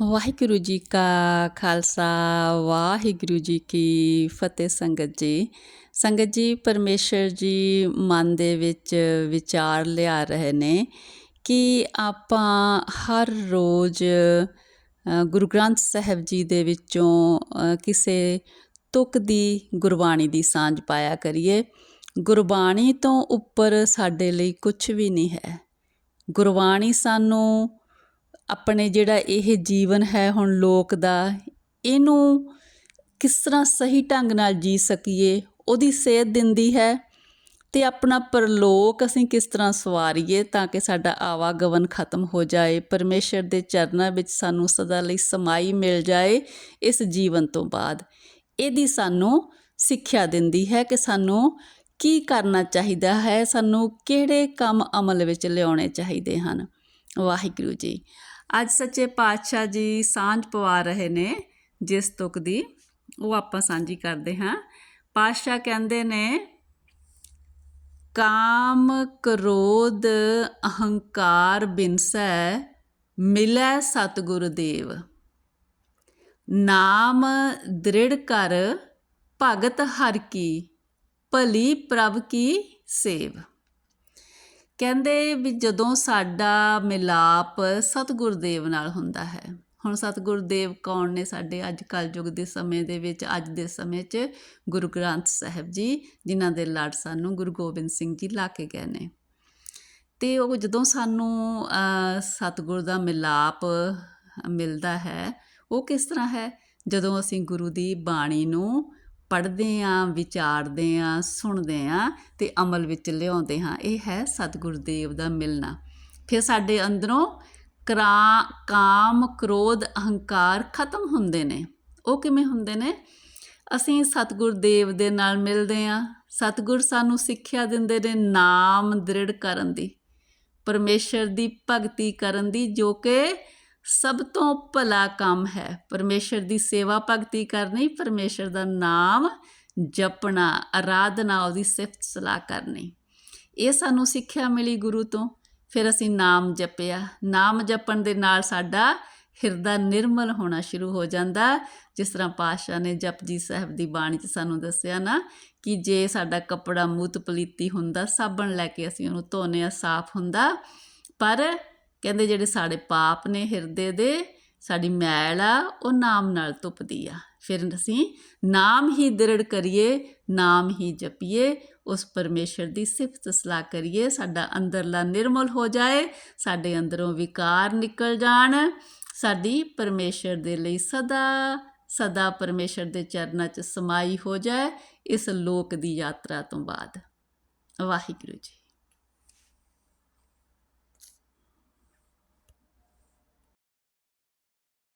ਵਾਹਿਗੁਰੂ ਜੀ ਕਾ ਖਾਲਸਾ, ਵਾਹਿਗੁਰੂ ਜੀ ਕੀ ਫਤਿਹ ਸੰਗਤ ਜੀ। ਸੰਗਤ ਜੀ, ਪਰਮੇਸ਼ਰ ਜੀ ਮਨ ਦੇ ਵਿੱਚ ਵਿਚਾਰ ਲਿਆ ਰਹੇ ਨੇ ਕਿ ਆਪਾਂ ਹਰ ਰੋਜ਼ ਗੁਰੂ ਗ੍ਰੰਥ ਸਾਹਿਬ ਜੀ ਦੇ ਵਿੱਚੋਂ ਕਿਸੇ ਤੁਕ ਦੀ ਗੁਰਬਾਣੀ ਦੀ ਸਾਂਝ ਪਾਇਆ ਕਰੀਏ। ਗੁਰਬਾਣੀ ਤੋਂ ਉੱਪਰ ਸਾਡੇ ਲਈ ਕੁਝ ਵੀ ਨਹੀਂ ਹੈ। ਗੁਰਬਾਣੀ ਸਾਨੂੰ ਆਪਣੇ ਜਿਹੜਾ ਇਹ ਜੀਵਨ ਹੈ ਹੁਣ ਲੋਕ ਦਾ, ਇਹਨੂੰ ਕਿਸ ਤਰ੍ਹਾਂ ਸਹੀ ਢੰਗ ਨਾਲ ਜੀ ਸਕੀਏ, ਉਹਦੀ ਸੇਧ ਦਿੰਦੀ ਹੈ ਤੇ ਆਪਣਾ ਪਰਲੋਕ ਅਸੀਂ ਕਿਸ ਤਰ੍ਹਾਂ ਸਵਾਰੀਏ ਤਾਂ ਕਿ ਸਾਡਾ ਆਵਾਗਮਨ ਖਤਮ ਹੋ ਜਾਏ, ਪਰਮੇਸ਼ਰ ਦੇ ਚਰਨਾਂ ਵਿੱਚ ਸਾਨੂੰ ਸਦਾ ਲਈ ਸਮਾਈ ਮਿਲ ਜਾਏ ਇਸ ਜੀਵਨ ਤੋਂ ਬਾਅਦ। ਇਹਦੀ ਸਾਨੂੰ ਸਿੱਖਿਆ ਦਿੰਦੀ ਹੈ ਕਿ ਸਾਨੂੰ ਕੀ ਕਰਨਾ ਚਾਹੀਦਾ ਹੈ, ਸਾਨੂੰ ਕਿਹੜੇ ਕੰਮ ਅਮਲ ਵਿੱਚ ਲਿਆਉਣੇ ਚਾਹੀਦੇ ਹਨ। ਵਾਹਿਗੁਰੂ ਜੀ ਅੱਜ ਸੱਚੇ ਪਾਤਸ਼ਾਹ ਜੀ ਸਾਂਝ ਪਵਾ ਰਹੇ ਨੇ ਜਿਸ ਤੁਕ ਦੀ ਉਹ ਆਪਾਂ ਸਾਂਝੀ ਕਰਦੇ ਹਾਂ। ਪਾਤਸ਼ਾਹ ਕਹਿੰਦੇ ਨੇ, ਕਾਮ ਕ੍ਰੋਧ ਅਹੰਕਾਰ ਬਿਨਸੈ ਮਿਲੈ ਸਤਿਗੁਰ ਦੇਵ। ਨਾਮ ਦ੍ਰਿੜ ਕਰ ਭਗਤ ਹਰ ਕੀ, ਭਲੀ ਪ੍ਰਭ ਕੀ ਸੇਵ। ਕਹਿੰਦੇ ਵੀ ਜਦੋਂ ਸਾਡਾ ਮਿਲਾਪ ਸਤਿਗੁਰ ਦੇਵ ਨਾਲ ਹੁੰਦਾ ਹੈ। ਹੁਣ ਸਤਿਗੁਰ ਦੇਵ ਕੌਣ ਨੇ ਸਾਡੇ ਅੱਜ ਕੱਲ ਯੁੱਗ ਦੇ ਸਮੇਂ ਦੇ ਵਿੱਚ, ਅੱਜ ਦੇ ਸਮੇਂ 'ਚ? ਗੁਰੂ ਗ੍ਰੰਥ ਸਾਹਿਬ ਜੀ, ਜਿਨ੍ਹਾਂ ਦੇ ਲੜ ਸਾਨੂੰ ਗੁਰੂ ਗੋਬਿੰਦ ਸਿੰਘ ਜੀ ਲਾ ਕੇ ਗਏ ਨੇ। ਤੇ ਉਹ ਜਦੋਂ ਸਾਨੂੰ ਸਤਿਗੁਰ ਦਾ ਮਿਲਾਪ ਮਿਲਦਾ ਹੈ, ਉਹ ਕਿਸ ਤਰ੍ਹਾਂ ਹੈ? ਜਦੋਂ ਅਸੀਂ ਗੁਰੂ ਦੀ ਬਾਣੀ ਨੂੰ ਪੜ੍ਹਦੇ ਹਾਂ ਵਿਚਾਰਦੇ ਹਾਂ ਸੁਣਦੇ ਹਾਂ ਤੇ ਅਮਲ ਵਿੱਚ ਲਿਆਉਂਦੇ ਹਾਂ। ਇਹ ਹੈ ਸਤਿਗੁਰ ਦੇਵ ਦਾ ਮਿਲਣਾ। ਫਿਰ ਸਾਡੇ ਅੰਦਰੋਂ ਕਰਾ, ਕਾਮ, ਕ੍ਰੋਧ, ਅਹੰਕਾਰ ਖਤਮ ਹੁੰਦੇ ਨੇ। ਉਹ ਕਿਵੇਂ ਹੁੰਦੇ ਨੇ? ਅਸੀਂ ਸਤਿਗੁਰ ਦੇਵ ਦੇ ਨਾਲ ਮਿਲਦੇ ਹਾਂ ਸਤਿਗੁਰ ਸਾਨੂੰ ਸਿੱਖਿਆ ਦਿੰਦੇ ਨੇ ਨਾਮ ਦ੍ਰਿੜ ਕਰਨ ਦੀ। ਪਰਮੇਸ਼ਰ ਦੀ ਭਗਤੀ ਕਰਨ ਦੀ ਜੋ ਕਿ ਸਭ ਤੋਂ ਭਲਾ ਕੰਮ ਹੈ। ਪਰਮੇਸ਼ਰ ਦੀ ਸੇਵਾ ਭਗਤੀ ਕਰਨੀ, ਪਰਮੇਸ਼ਰ ਦਾ ਨਾਮ ਜਪਣਾ ਆਰਾਧਨਾ ਉਹਦੀ ਸਿਫਤ ਸਲਾਹ ਕਰਨੀ। ਇਹ ਸਾਨੂੰ ਸਿੱਖਿਆ ਮਿਲੀ ਗੁਰੂ ਤੋਂ। ਫਿਰ ਅਸੀਂ ਨਾਮ ਜਪਿਆ। ਨਾਮ ਜਪਣ ਦੇ ਨਾਲ ਸਾਡਾ ਹਿਰਦਾ ਨਿਰਮਲ ਹੋਣਾ ਸ਼ੁਰੂ ਹੋ ਜਾਂਦਾ। ਜਿਸ ਤਰ੍ਹਾਂ ਪਾਤਸ਼ਾਹ ਨੇ ਜਪਜੀ ਸਾਹਿਬ ਦੀ ਬਾਣੀ 'ਚ ਸਾਨੂੰ ਦੱਸਿਆ ਨਾ ਕਿ ਜੇ ਸਾਡਾ ਕੱਪੜਾ ਮੂਤ ਪਲੀਤੀ ਹੁੰਦਾ, ਸਾਬਣ ਲੈ ਕੇ ਅਸੀਂ ਉਹਨੂੰ ਧੋਨੇ ਆ, ਸਾਫ਼ ਹੁੰਦਾ। ਪਰ ਕਹਿੰਦੇ ਜਿਹੜੇ ਸਾਡੇ ਪਾਪ ਨੇ ਹਿਰਦੇ ਦੇ, ਸਾਡੀ ਮੈਲ ਆ, ਉਹ ਨਾਮ ਨਾਲ ਧੁੱਪਦੀ ਆ। ਫਿਰ ਅਸੀਂ ਨਾਮ ਹੀ ਦ੍ਰਿੜ ਕਰੀਏ, ਨਾਮ ਹੀ ਜਪੀਏ, ਉਸ ਪਰਮੇਸ਼ਰ ਦੀ ਸਿਫਤ ਸਲਾਹ ਕਰੀਏ, ਸਾਡਾ ਅੰਦਰਲਾ ਨਿਰਮਲ ਹੋ ਜਾਏ, ਸਾਡੇ ਅੰਦਰੋਂ ਵਿਕਾਰ ਨਿਕਲ ਜਾਣ, ਸਾਡੀ ਪਰਮੇਸ਼ਰ ਦੇ ਲਈ ਸਦਾ ਸਦਾ ਪਰਮੇਸ਼ਰ ਦੇ ਚਰਨਾਂ 'ਚ ਸਮਾਈ ਹੋ ਜਾਏ, ਇਸ ਲੋਕ ਦੀ ਯਾਤਰਾ ਤੋਂ ਬਾਅਦ। ਵਾਹਿਗੁਰੂ ਜੀ।